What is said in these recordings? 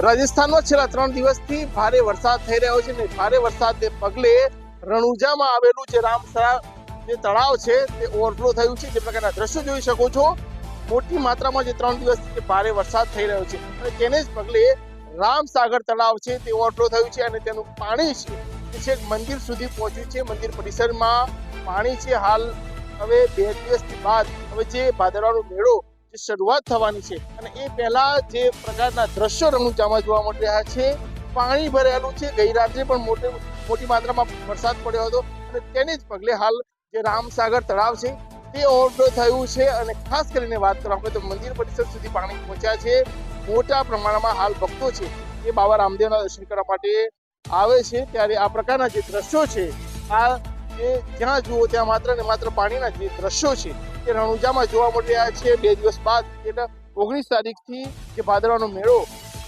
રાજસ્થાનમાં છેલ્લા ત્રણ દિવસથી ભારે વરસાદ થઈ રહ્યો છે ને ભારે વરસાદને પગલે રણુજામાં આવેલું જે રામસરા જે તળાવ છે તે ઓવરફ્લો થયું છે. જે પ્રકારના દ્રશ્યો જોઈ શકો છો. મોટી માત્રામાં જે ત્રણ દિવસથી ભારે વરસાદ થઈ રહ્યો છે. અને તેને જ પગલે રામસાગર તળાવ છે તે ઓવરફ્લો થયું છે અને તેનું પાણી છે છેક મંદિર સુધી પહોંચ્યું છે. મંદિર પરિસરમાં પાણી છે હાલ. હવે બે દિવસથી બાદ હવે જે ભાદરવાનો મેળો જે શરૂઆત થવાની છે અને એ પહેલા જે પ્રકારના દ્રશ્યો રણુજામાં જોવા મળી રહ્યા છે, પાણી ભરેલું છે, ગઈ રાત્રે પણ મોટી મોટી માત્રામાં વરસાદ પડ્યો હતો અને તેને જ પગલે હાલ જે રામસાગર તળાવ છે, તે ઓવરફ્લો થયું છે અને ખાસ કરીને વાત કરવામાં તો મંદિર પરિસર સુધી પાણી પહોંચ્યા છે. મોટા પ્રમાણમાં હાલ ભક્તો છે, એ બાબા રામદેવના દર્શન કરવા માટે આવે છે. ત્યારે આ પ્રકારના જે દ્રશ્યો છે, આ જે જ્યાં જુઓ ત્યાં માત્ર ને માત્ર પાણીના જે દ્રશ્યો છે તે રણુજામાં જોવા મળી રહ્યા છે. બે દિવસ બાદ એટલે ઓગણીસ તારીખથી જે ભાદરવાનો મેળો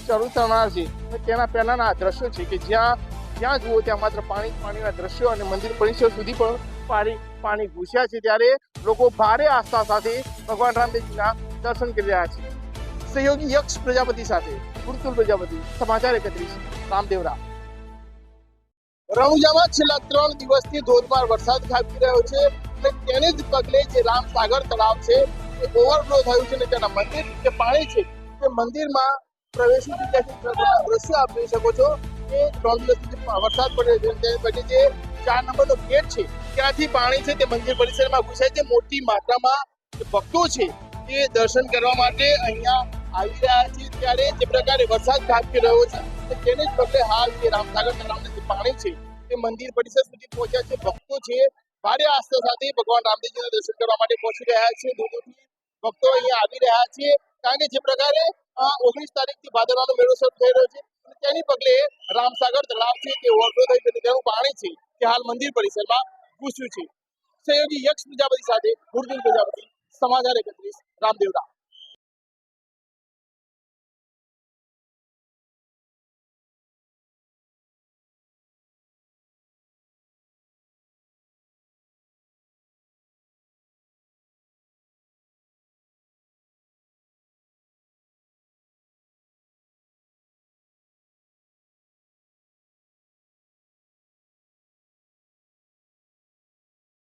શરૂ થનાર છે તેના પહેલાના આ દ્રશ્યો છે કે જ્યાં જ્યાં જુઓ ત્યાં માત્ર પાણી પાણીના દ્રશ્યો અને મંદિર પરિસર સુધી પણ પાણી પાણી ઘૂસ્યા છે. ત્યારે લોકો ભારે આસ્થા સાથે ભગવાન રામદેવજીના દર્શન કરી રહ્યા છે. સહયોગી યક્ષ પ્રજાપતિ સાથે મૃતુલ પ્રજાપતિ સમાચાર એકત્રીસ રામદેવરા રણુજામાં છેલ્લા ત્રણ દિવસથી ધોધમાર વરસાદ ખાબકી રહ્યો છે. અને તેને જ પગલે જે રામસાગર તળાવ છે, એ ઓવરફ્લો થયું છે ને તેના મંદિર જે પાણી છે, તે મંદિરમાં પ્રવેશી ચૂક્યા છે. દ્રશ્યો આપ જોઈ શકો છો કે ત્રણ દિવસ વરસાદ પડ્યો છે, તેને પછી જે ચાર નંબરનો ગેટ છે, ત્યાંથી પાણી છે તે મંદિર પરિસરમાં ઘૂસાય છે. મોટી માત્રામાં ભક્તો છે તે દર્શન કરવા માટે અહીંયા આવી રહ્યા છે. ત્યારે જે પ્રકારે વરસાદ ખાબકી રહ્યો છે તેને જ પગલે હાલ જે રામસાગર તળાવનું જે પાણી છે, તે મંદિર પરિસર સુધી પહોંચ્યા છે. ભક્તો છે ભારે આસ્થા સાથે ભગવાન રામદેવજીના દર્શન કરવા માટે પહોંચી રહ્યા છે દૂર દૂરથી ભક્તો અહીંયા આવી રહ્યા છે કારણ કે જે પ્રકારે ઓગણીસ તારીખથી ભાદરવાનો મેળો શરૂ થઈ રહ્યો છે તેની પગલે રામસાગર તળાવ છે તે ઓવરફ્લો થઈ છે તેનું પાણી છે તે હાલ મંદિર પરિસરમાં ઘૂસ્યું છે. સહયોગી યક્ષ પ્રજાપતિ સાથે ગુરદુલ પ્રજાપતિ, સમાચાર એકત્રીસ રામદેવરા